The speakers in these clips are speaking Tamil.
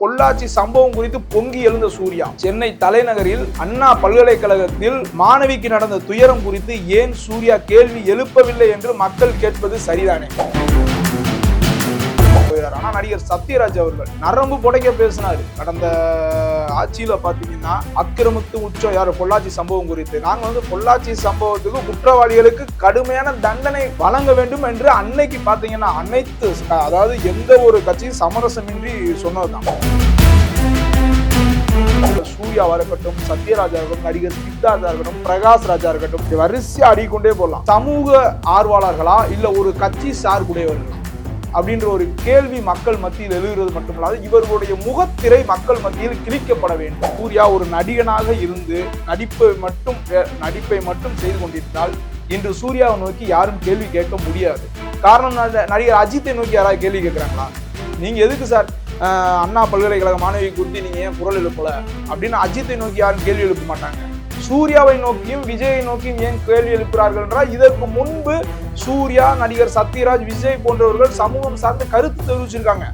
பொள்ளாச்சி சம்பவம் குறித்து பொங்கி எழுந்த சூர்யா. சென்னை தலைநகரில் அண்ணா பல்கலைக்கழகத்தில் மாணவிக்கு நடந்த துயரம் குறித்து ஏன் சூர்யா கேள்வி எழுப்பவில்லை என்று மக்கள் கேட்பது சரிதானே? ஆனா நடிகர் சத்யராஜ் அவர்கள் நரம்பு புடைக்க பேசினாரு. கடந்த ஆட்சியில பாத்தீங்கன்னா அக்கிரமத்து உச்சம். யார்? பொள்ளாச்சி சம்பவம் குறித்து. நாங்க வந்து பொள்ளாச்சி சம்பவத்துக்கு குற்றவாளிகளுக்கு கடுமையான தண்டனை வழங்க வேண்டும் என்று அன்னைக்கு பாத்தீங்கன்னா அனைத்து அதாவது எந்த ஒரு கட்சியும் சமரசமின்றி சொன்னதுதான். சூர்யாவா இருக்கட்டும் சத்யராஜா இருக்கட்டும் நடிகர் சித்தார்த்தா இருக்கட்டும் பிரகாஷ் ராஜா இருக்கட்டும் வரிசையா அடிக்கொண்டே போடலாம். சமூக ஆர்வலர்களா? இல்ல ஒரு கட்சி சார்புடையவர்களா? அப்படின்ற ஒரு கேள்வி மக்கள் மத்தியில் எழுகிறது மட்டுமல்லாது இவர்களுடைய முகத்திரை மக்கள் மத்தியில் கிழிக்கப்பட வேண்டும். சூர்யா ஒரு நடிகனாக இருந்து நடிப்பை மட்டும் நடிப்பை மட்டும் செய்து கொண்டிருந்தால் இன்று சூர்யாவை நோக்கி யாரும் கேள்வி கேட்க முடியாது. காரணம் நடிகர் அஜித்தை நோக்கி யாராவது கேள்வி கேட்குறாங்களா? நீங்கள் எதுக்கு சார் அண்ணா பல்கலைக்கழக மாணவி குறித்து நீங்கள் ஏன் குரல் எழுப்பலை? அப்படின்னு அஜித்தை நோக்கி யாரும் கேள்வி எழுப்ப மாட்டாங்க. சூர்யாவை நோக்கியும் விஜயை நோக்கியும் ஏன் கேள்வி எழுப்புகிறார்கள் என்றால் இதற்கு முன்பு சூர்யா நடிகர் சத்யராஜ் விஜய் போன்றவர்கள் சமூகம் சார்ந்து கருத்து தெரிவிச்சிருக்காங்க.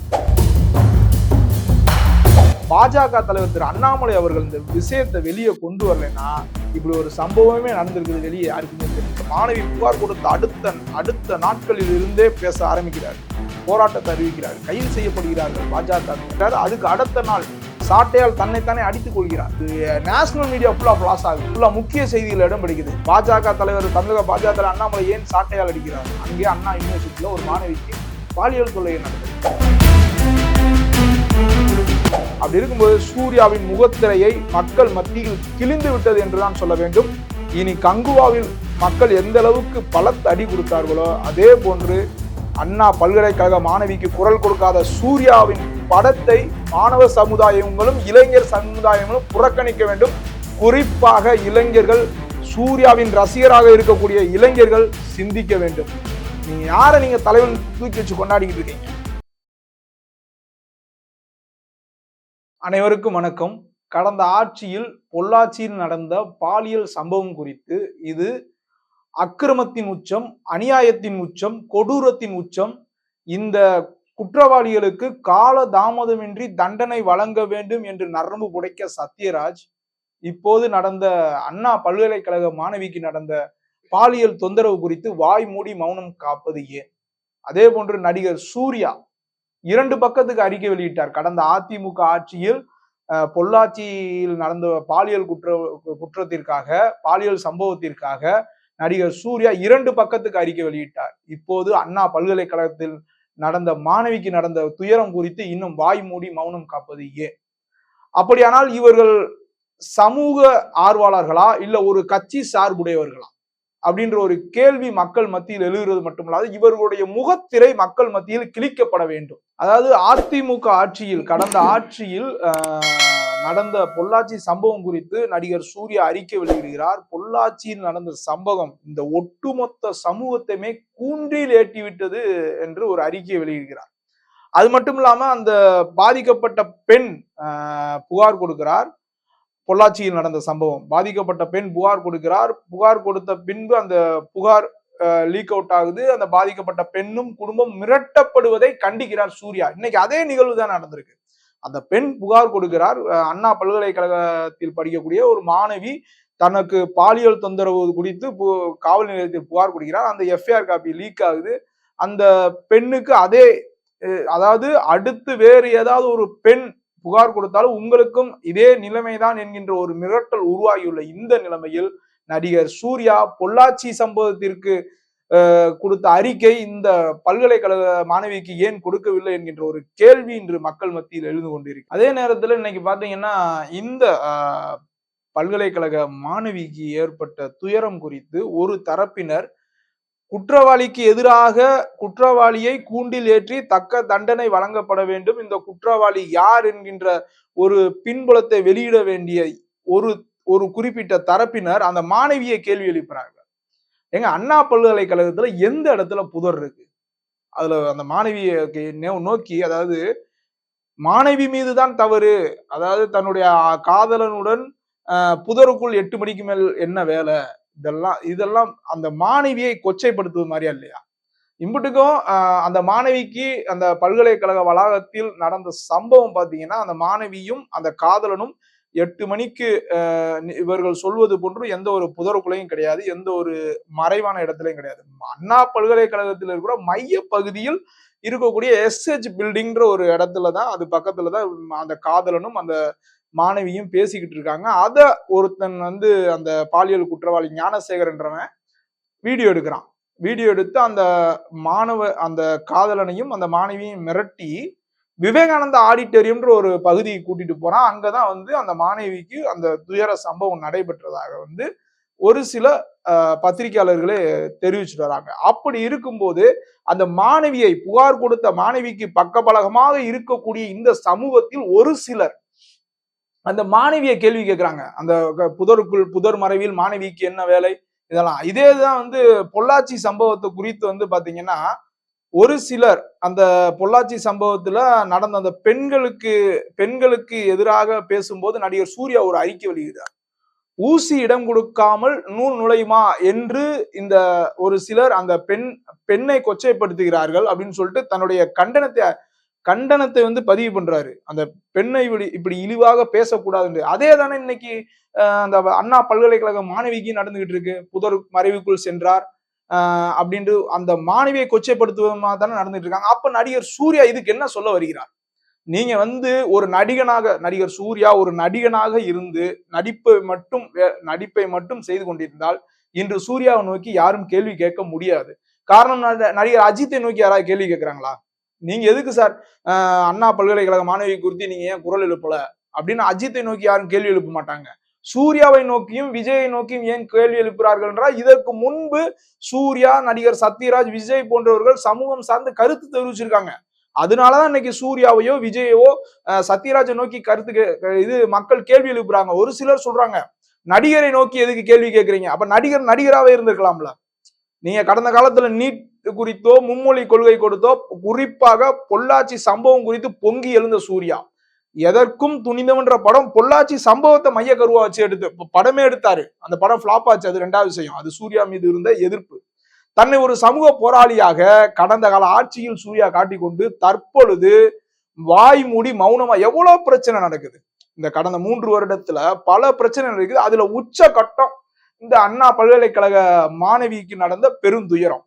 பாஜக தலைவர் திரு அண்ணாமலை அவர்கள் இந்த விஷயத்தை வெளியே கொண்டு வரலைன்னா இப்படி ஒரு சம்பவமே நடந்திருக்கிறது வெளியே. யாருக்குமே தெரியும் மாணவி புகார் கொடுத்த அடுத்த அடுத்த நாட்களில் இருந்தே பேச ஆரம்பிக்கிறார். போராட்டத்தை அறிவிக்கிறார். கைது செய்யப்படுகிறார்கள் பாஜக. அதுக்கு அடுத்த நாள் சாட்டையால் தன்னைத்தானே அடித்துக் கொள்கிறார். நேஷனல் மீடியா ஃபுல்லா பிளாஸ் ஆகுது. ஃபுல்லா முக்கிய செய்திகள் இடம் பிடிக்குது. பாஜக தலைவர் தமிழக பாஜக தலைவர் அண்ணாமலை ஏன் சாட்டையால் அடிக்கிறார்? அங்கே அண்ணா யூனிவர்சிட்டியில் ஒரு மாணவிக்கு பாலியல் தொல்லை நடந்தது. அப்படி இருக்கும்போது சூர்யாவின் முகத்திரையை மக்கள் மத்தியில் கிழிந்து விட்டது என்றுதான் சொல்ல வேண்டும். இனி கங்குவாவில் மக்கள் எந்த அளவுக்கு பலத்த அடி கொடுத்தார்களோ அதே போன்று அண்ணா பல்கலைக்கழக மாணவிக்கு குரல் கொடுக்காத சூர்யாவின் படத்தை மாணவ சமுதாயங்களும் இளைஞர் சமுதாயங்களும் புறக்கணிக்க வேண்டும். குறிப்பாக இளைஞர்கள் சூர்யாவின் ரசிகராக இருக்கக்கூடிய இளைஞர்கள் சிந்திக்க வேண்டும். நீங்க யாரை நீங்க தலைவன் தூக்கி வச்சு கொண்டாடிக்கிட்டு இருக்கீங்க? அனைவருக்கும் வணக்கம். கடந்த ஆட்சியில் பொள்ளாச்சியில் நடந்த பாலியல் சம்பவம் குறித்து இது அக்கிரமத்தின் உச்சம் அநியாயத்தின் உச்சம் கொடூரத்தின் உச்சம். இந்த குற்றவாளிகளுக்கு கால தாமதமின்றி தண்டனை வழங்க வேண்டும் என்று நரம்பு புடைக்க சத்யராஜ் இப்போது நடந்த அண்ணா பல்கலைக்கழக மாணவிக்கு நடந்த பாலியல் தொந்தரவு குறித்து வாய் மூடி மௌனம் காப்பது ஏன்? அதே போன்று நடிகர் சூர்யா இரண்டு பக்கத்துக்கு அறிக்கை வெளியிட்டார். கடந்த அதிமுக ஆட்சியில் அஹ், பொள்ளாச்சியில் நடந்த பாலியல் குற்ற குற்றத்திற்காக பாலியல் சம்பவத்திற்காக நடிகர் சூர்யா இரண்டு பக்கத்துக்கு அறிக்கை வெளியிட்டார். இப்போது அண்ணா பல்கலைக்கழகத்தில் நடந்த மாணவிக்கு நடந்த துயரம் குறித்து இன்னும் வாய் மூடி மௌனம் காப்பது ஏன்? அப்படியானால் இவர்கள் சமூக ஆர்வலர்களா இல்ல ஒரு கட்சி சார்புடையவர்களா? அப்படின்ற ஒரு கேள்வி மக்கள் மத்தியில் எழுகிறது மட்டுமல்லாது இவர்களுடைய முகத்திரை மக்கள் மத்தியில் கிழிக்கப்பட வேண்டும். அதாவது அதிமுக ஆட்சியில் கடந்த ஆட்சியில் ஆஹ், நடந்த பொள்ளாச்சி சம்பவம் குறித்து நடிகர் சூர்யா அறிக்கை வெளியிடுகிறார். பொள்ளாச்சியில் நடந்த சம்பவம் இந்த ஒட்டுமொத்த சமூகத்தையுமே கூன்றில் ஏற்றி விட்டது என்று ஒரு அறிக்கையை வெளியிடுகிறார். அது மட்டும் இல்லாம அந்த பாதிக்கப்பட்ட பெண் ஆஹ், புகார் கொடுக்கிறார். பொள்ளாச்சியில் நடந்த சம்பவம் பாதிக்கப்பட்ட பெண் புகார் கொடுக்கிறார். புகார் கொடுத்த பின்பு அந்த புகார் லீக் அவுட் ஆகுது. அந்த பாதிக்கப்பட்ட பெண்ணும் குடும்பம் மிரட்டப்படுவதை கண்டிக்கிறார் சூர்யா. இன்னைக்கு அதே நிகழ்வு தான் நடந்திருக்கு. அந்த பெண் புகார் கொடுக்கிறார். அண்ணா பல்கலைக்கழகத்தில் படிக்கக்கூடிய ஒரு மாணவி தனக்கு பாலியல் தொந்தரவு குறித்து பு- காவல் நிலையத்தில் புகார் கொடுக்கிறார். அந்த எஃப்ஐஆர் காப்பி லீக் ஆகுது. அந்த பெண்ணுக்கு அதே அதாவது அடுத்து வேறு ஏதாவது ஒரு பெண் புகார் கொடுத்தாலும் உங்களுக்கும் இதே நிலைமைதான் என்கின்ற ஒரு மிரட்டல் உருவாகியுள்ள இந்த நிலைமையில் நடிகர் சூர்யா பொள்ளாச்சி சம்பவத்திற்கு கொடுத்த அறிக்கை இந்த பல்கலைக்கழக மாணவிக்கு ஏன் கொடுக்கவில்லை என்கின்ற ஒரு கேள்வி இன்று மக்கள் மத்தியில் எழுந்து கொண்டிருக்கு. அதே நேரத்தில் இன்னைக்கு பார்த்தீங்கன்னா இந்த பல்கலைக்கழக மாணவிக்கு ஏற்பட்ட துயரம் குறித்து ஒரு தரப்பினர் குற்றவாளிக்கு எதிராக குற்றவாளியை கூண்டில் ஏற்றி தக்க தண்டனை வழங்கப்பட வேண்டும். இந்த குற்றவாளி யார் என்கின்ற ஒரு பின்புலத்தை வெளியிட வேண்டிய ஒரு ஒரு குறிப்பிட்ட தரப்பினர் அந்த மாணவியை கேள்வி எழுப்புறாங்க எங்க அண்ணா பல்கலைக்கழகத்துல எந்த இடத்துல புதர் இருக்கு? அதுல அந்த மாணவியை நோக்கி அதாவது மாணவி மீதுதான் தவறு. அதாவது தன்னுடைய காதலனுடன் ஆஹ், புதருக்குள் எட்டு மணிக்கு மேல் என்ன வேலை? இதெல்லாம் இதெல்லாம் அந்த மாணவியை கொச்சைப்படுத்துவது மாதிரியா இல்லையா? இம்புட்டுக்கும் ஆஹ், அந்த மாணவிக்கு அந்த பல்கலைக்கழக வளாகத்தில் நடந்த சம்பவம் பாத்தீங்கன்னா அந்த மாணவியும் அந்த காதலனும் எட்டு மணிக்கு இவர்கள் சொல்வது போன்று எந்த ஒரு புதருக்குள்ளையும் கிடையாது. எந்த ஒரு மறைவான இடத்துலையும் கிடையாது. அண்ணா பல்கலைக்கழகத்தில் இருக்கிற மைய பகுதியில் இருக்கக்கூடிய எஸ்ஹெச் பில்டிங்ன்ற ஒரு இடத்துல தான் அது பக்கத்துல தான் அந்த காதலனும் அந்த மாணவியும் பேசிக்கிட்டு இருக்காங்க. அதை ஒருத்தன் வந்து அந்த பாலியல் குற்றவாளி ஞானசேகரன்றவன் வீடியோ எடுக்கிறான். வீடியோ எடுத்து அந்த மாணவ அந்த காதலனையும் அந்த மாணவியையும் மிரட்டி விவேகானந்தா ஆடிட்டோரியம்ன்ற ஒரு பகுதியை கூட்டிட்டு போறான் அங்கதான் வந்து அந்த மாணவிக்கு அந்த துயர சம்பவம் நடைபெற்றதாக வந்து ஒரு சில பத்திரிகையாளர்களே தெரிவிச்சுட்டு வராங்க. அப்படி இருக்கும்போது அந்த மாணவியை புகார் கொடுத்த மாணவிக்கு பக்கபலகமாக இருக்கக்கூடிய இந்த சமூகத்தில் ஒரு சிலர் அந்த மாணவியை கேள்வி கேட்கிறாங்க அந்த புதருக்குள் புதர் மறைவில் மாணவிக்கு என்ன வேலை? இதெல்லாம். இதே தான் வந்து பொள்ளாச்சி சம்பவத்தை குறித்து வந்து பாத்தீங்கன்னா ஒரு சிலர் அந்த பொள்ளாச்சி சம்பவத்துல நடந்த அந்த பெண்களுக்கு பெண்களுக்கு எதிராக பேசும்போது நடிகர் சூர்யா ஒரு அறிக்கை வெளியிட்டார் ஊசி இடம் கொடுக்காமல் நூல் நுழையுமா என்று இந்த ஒரு சிலர் அந்த பெண் பெண்ணை கொச்சைப்படுத்துகிறார்கள் அப்படின்னு சொல்லிட்டு தன்னுடைய கண்டனத்தை கண்டனத்தை வந்து பதிவு பண்றாரு. அந்த பெண்ணை இப்படி இப்படி இழிவாக பேசக்கூடாதுன்னு. அதே தானே இன்னைக்கு அந்த அண்ணா பல்கலைக்கழக மாணவிக்கு நடந்துகிட்டு இருக்கு. புதர் மறைவுக்குள் சென்றார். அப்படின்ட்டு அந்த மாணவியை கொச்சைப்படுத்துவதமாக தானே நடந்துட்டு இருக்காங்க அப்ப நடிகர் சூர்யா இதுக்கு என்ன சொல்ல வருகிறார்? நீங்க வந்து ஒரு நடிகனாக நடிகர் சூர்யா ஒரு நடிகனாக இருந்து நடிப்பை மட்டும் வே- நடிப்பை மட்டும் செய்து கொண்டிருந்தால் இன்று சூர்யாவை நோக்கி யாரும் கேள்வி கேட்க முடியாது. காரணம் நடிகர் அஜித்தை நோக்கி யாராவது கேள்வி கேட்கிறாங்களா? நீங்க எதுக்கு சார் அண்ணா பல்கலைக்கழக மாணவி குறித்து நீங்க ஏன் குரல் எழுப்பல? அப்படின்னு அஜித்தை நோக்கி யாரும் கேள்வி எழுப்ப மாட்டாங்க. சூர்யாவை நோக்கியும் விஜயை நோக்கியும் ஏன் கேள்வி எழுப்புகிறார்கள் என்றால் இதற்கு முன்பு சூர்யா நடிகர் சத்யராஜ் விஜய் போன்றவர்கள் சமூகம் சார்ந்து கருத்து தெரிவிச்சிருக்காங்க. அதனாலதான் இன்னைக்கு சூர்யாவையோ விஜயவோ சத்யராஜை நோக்கி கருத்து கே- இது மக்கள் கேள்வி எழுப்புறாங்க. ஒரு சிலர் சொல்றாங்க நடிகரை நோக்கி எதுக்கு கேள்வி கேட்கறீங்க அப்ப நடிகர் நடிகராகவே இருந்திருக்கலாம்ல. நீங்க கடந்த காலத்துல நீட் குறித்தோ மும்மொழி கொள்கை கொடுத்தோ குறிப்பாக பொள்ளாச்சி சம்பவம் குறித்து பொங்கி எழுந்த சூர்யா. எதற்கும் துணிந்தவன்ற படம் பொள்ளாச்சி சம்பவத்தை மைய கருவா வச்சு எடுத்து படமே எடுத்தாரு. அந்த படம் ஃபிளாப் ஆச்சு அது ரெண்டாவது விஷயம். அது சூர்யா மீது இருந்த எதிர்ப்பு. தன்னை ஒரு சமூக போராளியாக கடந்த கால ஆட்சியில் சூர்யா காட்டிக்கொண்டு தற்பொழுது வாய் மூடி மௌனமா எவ்வளவு பிரச்சனை நடக்குது. இந்த கடந்த மூன்று வருடத்துல பல பிரச்சனை நடக்குது அதுல உச்ச கட்டம் இந்த அண்ணா பல்கலைக்கழக மாணவிக்கு நடந்த பெருந்துயரம்.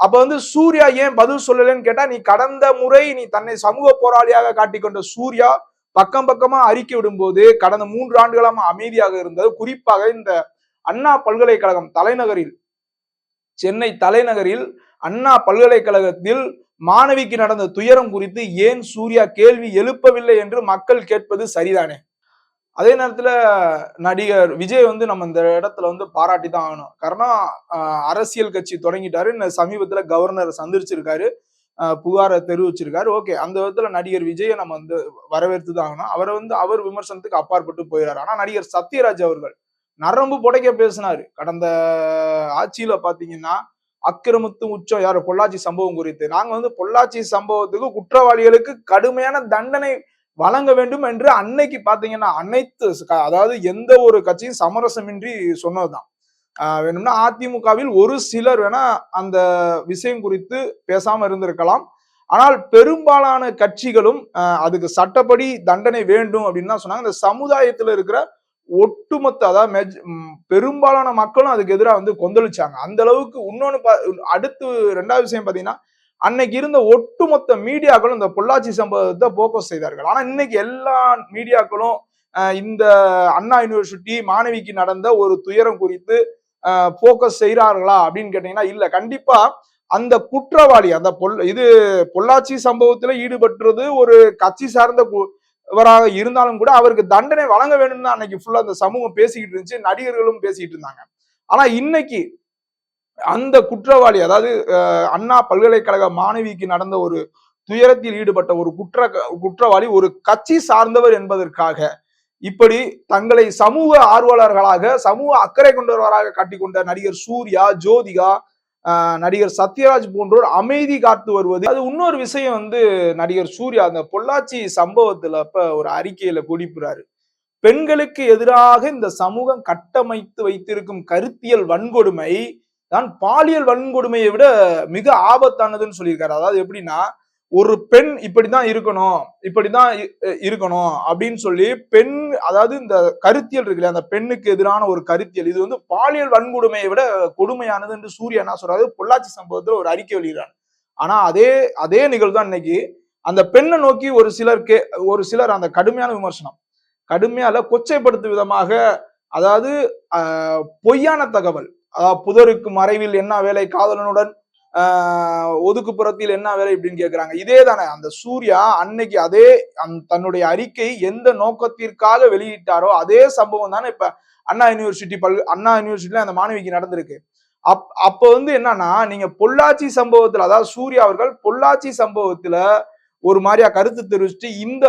அப்ப வந்து சூர்யா ஏன் பதில் சொல்லலைன்னு கேட்டா நீ கடந்த முறை நீ தன்னை சமூக போராளியாக காட்டிக்கொண்ட சூர்யா பக்கம் பக்கமா அறிக்கை விடும்போது கடந்த மூன்று ஆண்டுகளாக அமைதியாக இருந்தது. குறிப்பாக இந்த அண்ணா பல்கலைக்கழகம் தலைநகரில் சென்னை தலைநகரில் அண்ணா பல்கலைக்கழகத்தில் மாணவிக்கு நடந்த துயரம் குறித்து ஏன் சூர்யா கேள்வி எழுப்பவில்லை என்று மக்கள் கேட்பது சரிதானே? அதே நேரத்துல நடிகர் விஜய் வந்து நம்ம இந்த இடத்துல வந்து பாராட்டி தான் ஆகணும். காரணம் அரசியல் கட்சி தொடங்கிட்டாரு. இந்த சமீபத்துல கவர்னர் சந்திச்சிருக்காரு. புகாரை தெரிவிச்சிருக்காரு. ஓகே அந்த விதத்துல நடிகர் விஜயை நம்ம வந்து வரவேற்று தான் ஆகணும் அவரை வந்து அவர் விமர்சனத்துக்கு அப்பாற்பட்டு போயிடாரு ஆனா நடிகர் சத்யராஜ் அவர்கள் நரம்பு புடைக்க பேசினாரு. கடந்த ஆட்சியில பாத்தீங்கன்னா அக்கிரமத்து உச்சம். யாரு? பொள்ளாச்சி சம்பவம் குறித்து. நாங்க வந்து பொள்ளாச்சி சம்பவத்துக்கு குற்றவாளிகளுக்கு கடுமையான தண்டனை வழங்க வேண்டும் என்று அன்னைக்கு பாத்தீங்கன்னா அனைத்து க- அதாவது எந்த ஒரு கட்சியும் சமரசமின்றி சொன்னதுதான். வேணும்னா அதிமுகவில் ஒரு சிலர் வேணா அந்த விஷயம் குறித்து பேசாம இருந்திருக்கலாம். ஆனால் பெரும்பாலான கட்சிகளும் அதுக்கு சட்டப்படி தண்டனை வேண்டும் அப்படின்னு தான் சொன்னாங்க. இந்த சமுதாயத்துல இருக்கிற ஒட்டுமொத்த அதாவது மெஜ்- பெரும்பாலான மக்களும் அதுக்கு எதிராக வந்து கொந்தளிச்சாங்க. அந்த அளவுக்கு இன்னொன்னு பா- அடுத்து ரெண்டாவது விஷயம் பாத்தீங்கன்னா அன்னைக்கு இருந்த ஒட்டுமொத்த மீடியாக்களும் இந்த பொள்ளாச்சி சம்பவத்தை போக்கஸ் செய்தார்கள். ஆனா இன்னைக்கு எல்லா மீடியாக்களும் இந்த அண்ணா யூனிவர்சிட்டி மாணவிக்கு நடந்த ஒரு துயரம் குறித்து ஃபோக்கஸ் செய்கிறார்களா அப்படின்னு கேட்டீங்கன்னா இல்ல. கண்டிப்பா அந்த குற்றவாளி அந்த பொல் இது பொள்ளாச்சி சம்பவத்துல ஈடுபட்டுறது ஒரு கட்சி சார்ந்த இவராக இருந்தாலும் கூட அவருக்கு தண்டனை வழங்க வேண்டும் தான் அன்னைக்கு ஃபுல்லா அந்த சமூகம் பேசிக்கிட்டு இருந்துச்சு நடிகர்களும் பேசிக்கிட்டு இருந்தாங்க. ஆனா இன்னைக்கு அந்த குற்றவாளி அதாவது அஹ், அண்ணா பல்கலைக்கழக மாணவிக்கு நடந்த ஒரு துயரத்தில் ஈடுபட்ட ஒரு குற்ற குற்றவாளி ஒரு கட்சி சார்ந்தவர் என்பதற்காக இப்படி தங்களை சமூக ஆர்வலர்களாக சமூக அக்கறை கொண்டவராக காட்டிக்கொண்ட நடிகர் சூர்யா ஜோதிகா ஆஹ், நடிகர் சத்யராஜ் போன்றோர் அமைதி காத்து வருவது. அது இன்னொரு விஷயம் வந்து நடிகர் சூர்யா அந்த பொள்ளாச்சி சம்பவத்துல அப்ப ஒரு அறிக்கையில குறிப்பிடுறாரு பெண்களுக்கு எதிராக இந்த சமூகம் கட்டமைத்து வைத்திருக்கும் கருத்தியல் வன்கொடுமை தான் பாலியல் வன்கொடுமையை விட மிக ஆபத்தானதுன்னு சொல்லியிருக்காரு. அதாவது எப்படின்னா ஒரு பெண் இப்படிதான் இருக்கணும் இப்படிதான் இருக்கணும் அப்படின்னு சொல்லி பெண் அதாவது இந்த கருத்தியல் இருக்குல்ல அந்த பெண்ணுக்கு எதிரான ஒரு கருத்தியல் இது வந்து பாலியல் வன்கொடுமையை விட கொடுமையானது என்று சூர்யா என்ன சொல்றாரு? பொள்ளாச்சி சம்பவத்துல ஒரு அறிக்கை வெளியிடறாங்க ஆனா அதே அதே நிகழ்வு தான் இன்னைக்கு. அந்த பெண்ணை நோக்கி ஒரு சிலர் கே ஒரு சிலர் அந்த கடுமையான விமர்சனம். கடுமையால கொச்சைப்படுத்தும் விதமாக அதாவது பொய்யான தகவல் அதாவது புதருக்கு மறைவில் என்ன வேலை காதலனுடன் ஒதுக்குப்புறத்தில் என்ன வேலை இப்படின்னு கேட்கிறாங்க இதே தானே அந்த சூர்யா அன்னைக்கு அதே தன்னுடைய அறிக்கை எந்த நோக்கத்திற்காக வெளியிட்டாரோ அதே சம்பவம் தானே இப்ப அண்ணா யூனிவர்சிட்டி பல் அண்ணா யூனிவர்சிட்டியில அந்த மாணவிக்கு நடந்திருக்கு. அப் அப்போ வந்து என்னன்னா நீங்க பொள்ளாச்சி சம்பவத்துல அதாவது சூர்யா அவர்கள் பொள்ளாச்சி சம்பவத்துல ஒரு மாதிரியா கருத்து தெரிவிச்சுட்டு இந்த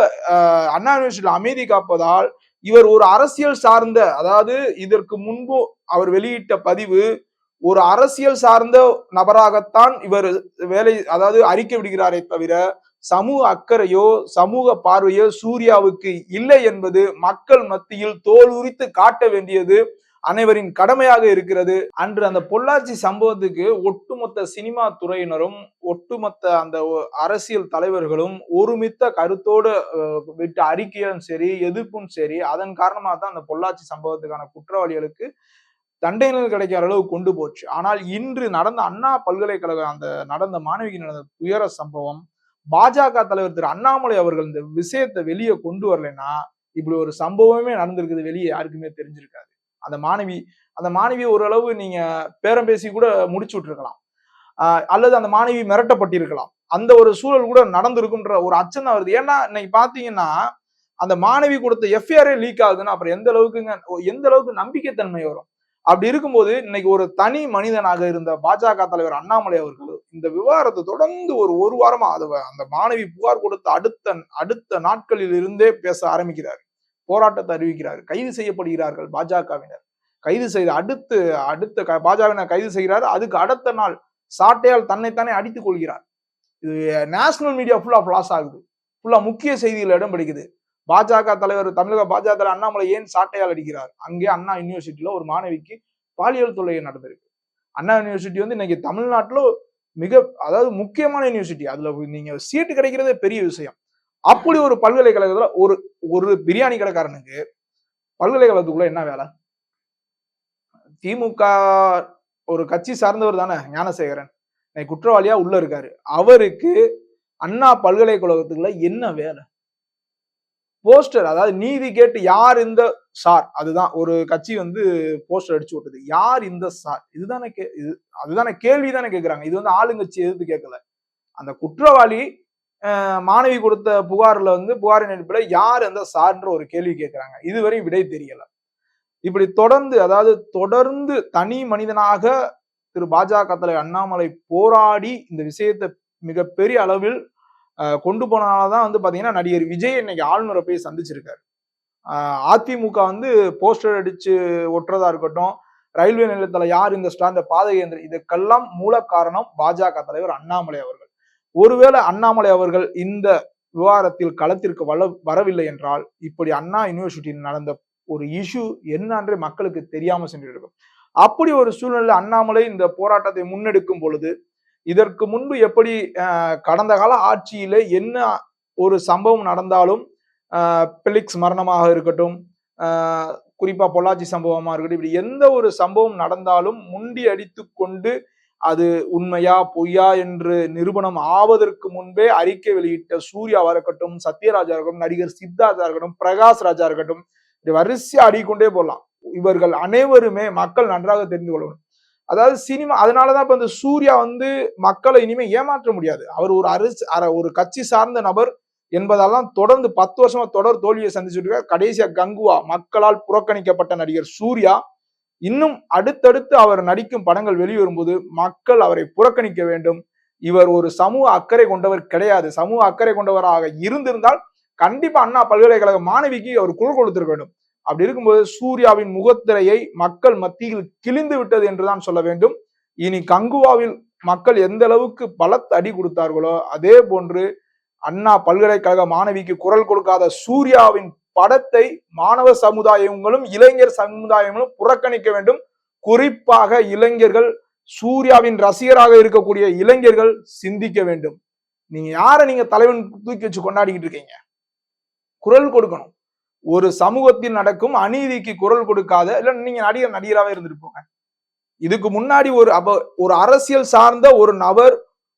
அண்ணா யூனிவர்சிட்டியில அமைதி காப்பதால் இவர் ஒரு அரசியல் சார்ந்த அதாவது இதற்கு முன்பு அவர் வெளியிட்ட பதிவு ஒரு அரசியல் சார்ந்த நபராகத்தான் இவர் வேலை அதாவது அறிக்கை விடுகிறாரே தவிர சமூக அக்கறையோ சமூக பார்வையோ சூர்யாவுக்கு இல்லை என்பது மக்கள் மத்தியில் தோல் உரித்து காட்ட வேண்டியது அனைவரின் கடமையாக இருக்கிறது. அன்று அந்த பொள்ளாச்சி சம்பவத்துக்கு ஒட்டுமொத்த சினிமா துறையினரும் ஒட்டுமொத்த அந்த ஒ- அரசியல் தலைவர்களும் ஒருமித்த கருத்தோடு விட்ட அறிக்கையும் சரி எதிர்ப்பும் சரி அதன் காரணமாக தான் அந்த பொள்ளாச்சி சம்பவத்துக்கான குற்றவாளிகளுக்கு தண்டனைகள் கிடைக்கிற அளவு கொண்டு போச்சு. ஆனால் இன்று நடந்த அண்ணா பல்கலைக்கழகம் அந்த நடந்த மாணவிக்கு நடந்த துயர சம்பவம் பாஜக தலைவர் திரு அண்ணாமலை அவர்கள் இந்த விஷயத்தை வெளியே கொண்டு வரலைன்னா இப்படி ஒரு சம்பவமே நடந்திருக்குது வெளியே யாருக்குமே தெரிஞ்சிருக்காது. அந்த மாணவி அந்த மாணவி ஓரளவு நீங்க பேரம் பேசி கூட முடிச்சு விட்டுருக்கலாம். அல்லது அந்த மாணவி மிரட்டப்பட்டிருக்கலாம். அந்த ஒரு சூழல் கூட நடந்திருக்குன்ற ஒரு அச்சம் தான் வருது. ஏன்னா இன்னைக்கு பாத்தீங்கன்னா அந்த மாணவி கொடுத்த எஃப்ஐஆரே லீக் ஆகுதுன்னா அப்புறம் எந்த அளவுக்குங்க எந்த அளவுக்கு நம்பிக்கைத்தன்மை வரும்? அப்படி இருக்கும்போது இன்னைக்கு ஒரு தனி மனிதனாக இருந்த பாஜக தலைவர் அண்ணாமலை அவர்கள் இந்த விவகாரத்தை தொடர்ந்து ஒரு ஒரு வாரமா அது அந்த மாணவி புகார் கொடுத்த அடுத்த அடுத்த நாட்களில் இருந்தே பேச ஆரம்பிக்கிறார். போராட்டத்தை அறிவிக்கிறார். கைது செய்யப்படுகிறார்கள் பாஜகவினர். கைது செய்த அடுத்து அடுத்த க- பாஜகவினர் கைது செய்கிறார். அதுக்கு அடுத்த நாள் சாட்டையால் தன்னைத்தானே அடித்துக் கொள்கிறார். இது நேஷனல் மீடியா ஃபுல்லா ஃபிளாஸ் ஆகுது. ஃபுல்லா முக்கிய செய்திகள் இடம் பிடிக்குது. பாஜக தலைவர் தமிழக பாஜக தலைவர் அண்ணாமலை ஏன் சாட்டையால் அடிக்கிறார்? அங்கே அண்ணா யூனிவர்சிட்டியில ஒரு மாணவிக்கு பாலியல் தொல்லை நடந்திருக்கு. அண்ணா யூனிவர்சிட்டி வந்து இன்னைக்கு தமிழ்நாட்டுல மிக அதாவது முக்கியமான யூனிவர்சிட்டி. அதுல நீங்க சீட்டு கிடைக்கிறதே பெரிய விஷயம். அப்படி ஒரு பல்கலைக்கழகத்துல ஒரு ஒரு பிரியாணி கடைக்காரனுக்கு பல்கலைக்கழகத்துக்குள்ள என்ன வேலை? திமுக ஒரு கட்சி சார்ந்தவர் தானே ஞானசேகரன். இன்னைக்கு குற்றவாளியா உள்ள இருக்காரு. அவருக்கு அண்ணா பல்கலைக்கழகத்துக்குள்ள என்ன வேலை? போஸ்டர் அதாவது நீதி கேட்டு யார் இந்த சார்? அதுதான் ஒரு கட்சி வந்து போஸ்டர் அடிச்சு விட்டது. யார் இந்த சார்? இதுதானே கே இது அதுதானே கேள்வி தானே கேட்குறாங்க இது வந்து ஆளுங்கட்சி எதிர்த்து கேட்கல. அந்த குற்றவாளி மாணவி கொடுத்த புகாரில் வந்து புகாரின் அடிப்படையில் யார் அந்த சார்ன்ற ஒரு கேள்வி கேட்குறாங்க இதுவரையும் விடை தெரியல. இப்படி தொடர்ந்து அதாவது தொடர்ந்து தனி மனிதனாக திரு பாஜக தலைவர் அண்ணாமலை போராடி இந்த விஷயத்தை மிகப்பெரிய அளவில் கொண்டு போனால்தான் வந்து பார்த்தீங்கன்னா நடிகர் விஜய் இன்னைக்கு ஆளுநரை போய் சந்திச்சிருக்காரு. அதிமுக வந்து போஸ்டர் அடிச்சு ஒட்டுறதா இருக்கட்டும் ரயில்வே நிலையத்தில் யார் இந்த ஸ்டாண்ட் பாதை இயந்திரம் இதுக்கெல்லாம் மூல காரணம் பாஜக தலைவர் அண்ணாமலை அவர்கள். ஒருவேளை அண்ணாமலை அவர்கள் இந்த விவகாரத்தில் களத்திற்கு வள வரவில்லை என்றால் இப்படி அண்ணா யூனிவர்சிட்டியில் நடந்த ஒரு இஷ்யூ என்னன்றே மக்களுக்கு தெரியாம சென்றிருக்கும். அப்படி ஒரு சூழ்நிலை அண்ணாமலை இந்த போராட்டத்தை முன்னெடுக்கும் பொழுது இதற்கு முன்பு எப்படி கடந்த கால ஆட்சியில என்ன ஒரு சம்பவம் நடந்தாலும் பிலிக்ஸ் மரணமாக இருக்கட்டும் குறிப்பாக குறிப்பா பொள்ளாச்சி சம்பவமா இருக்கட்டும் இப்படி எந்த ஒரு சம்பவம் நடந்தாலும் முண்டி அடித்து கொண்டு அது உண்மையா பொய்யா என்று நிரூபணம் ஆவதற்கு முன்பே அறிக்கை வெளியிட்ட சூர்யாவா இருக்கட்டும் சத்யராஜா இருக்கட்டும் நடிகர் சித்தார்த்தா இருக்கட்டும் பிரகாஷ் ராஜா இருக்கட்டும் இது வரிசையா அடிக்கொண்டே போடலாம். இவர்கள் அனைவருமே மக்கள் நன்றாக தெரிந்து கொள்ளணும். அதாவது சினிமா அதனாலதான் இப்போ இந்த சூர்யா வந்து மக்களை இனிமேல் ஏமாற்ற முடியாது. அவர் ஒரு அரசு ஒரு கட்சி சார்ந்த நபர் என்பதெல்லாம் தொடர்ந்து பத்து வருஷமா தொடர் தோல்வியை சந்திச்சுட்டு கடைசியா கங்குவா மக்களால் புறக்கணிக்கப்பட்ட நடிகர் சூர்யா. இன்னும் அடுத்தடுத்து அவர் நடிக்கும் படங்கள் வெளிவரும்போது மக்கள் அவரை புறக்கணிக்க வேண்டும். இவர் ஒரு சமூக அக்கறை கொண்டவர் கிடையாது. சமூக அக்கறை கொண்டவராக இருந்திருந்தால் கண்டிப்பா அண்ணா பல்கலைக்கழக மாணவிக்கு அவர் குரல் கொடுத்திருக்க வேண்டும். அப்படி இருக்கும்போது சூர்யாவின் முகத்திரையை மக்கள் மத்தியில் கிழிந்து விட்டது என்றுதான் சொல்ல வேண்டும். இனி கங்குவாவில் மக்கள் எந்த அளவுக்கு பலத்த அடி கொடுத்தார்களோ அதே போன்று அண்ணா பல்கலைக்கழக மாணவிக்கு குரல் கொடுக்காத சூர்யாவின் படத்தை மாணவ சமுதாயங்களும் இளைஞர் சமுதாயங்களும் புறக்கணிக்க வேண்டும். குறிப்பாக இளைஞர்கள் சூர்யாவின் ரசிகராக இருக்கக்கூடிய இளைஞர்கள் சிந்திக்க வேண்டும். நீங்க யாரை நீங்க தலைவன் தூக்கி வச்சு கொண்டாடிக்கிட்டு இருக்கீங்க? குரல் கொடுக்கணும். ஒரு சமூகத்தில் நடக்கும் அநீதிக்கு குரல் கொடுக்காத இல்ல நீங்க நடிகர் நடிகராகவே இருந்துட்டு இதுக்கு முன்னாடி ஒரு அப்ப ஒரு அரசியல் சார்ந்த ஒரு நபர்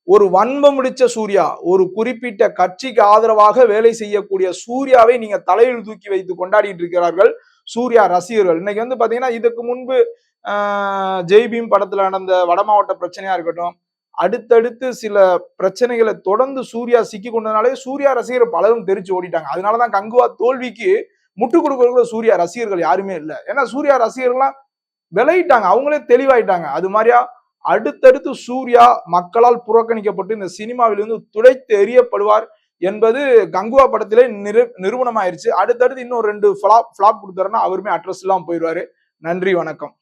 ஒரு வன்மம் முடிச்ச சூர்யா ஒரு குறிப்பிட்ட கட்சிக்கு ஆதரவாக வேலை செய்யக்கூடிய சூர்யாவை நீங்க தலையில் தூக்கி வைத்து கொண்டாடிட்டு இருக்கிறார்கள் சூர்யா ரசிகர்கள். இன்னைக்கு வந்து பாத்தீங்கன்னா இதுக்கு முன்பு ஜெய்பீம் படத்துல நடந்த வடமாவட்ட பிரச்சனையா இருக்கட்டும் அடுத்தடுத்து சில பிரச்சனைகளை தொடர்ந்து சூர்யா சிக்கி கொண்டதுனாலே சூர்யா ரசிகர் பலரும் தெரிச்சு ஓடிட்டாங்க. அதனாலதான் கங்குவா தோல்விக்கு முட்டு கொடுக்கற சூர்யா ரசிகர்கள் யாருமே இல்லை. ஏன்னா சூர்யா ரசிகர்கள்லாம் விளையிட்டாங்க அவங்களே தெளிவாயிட்டாங்க. அது மாதிரியா? அடுத்தடுத்து சூர்யா மக்களால் புறக்கணிக்கப்பட்டு இந்த சினிமாவிலிருந்து துடைத்து எறியப்படுவார் என்பது கங்குவா படத்திலே நிறு நிறுவனமாயிருச்சு அடுத்தடுத்து இன்னும் ரெண்டு ஃபிளாப் ஃபிளாப் கொடுத்தாருன்னா அவருமே அட்ரஸ் எல்லாம் போயிடுவாரு. நன்றி வணக்கம்.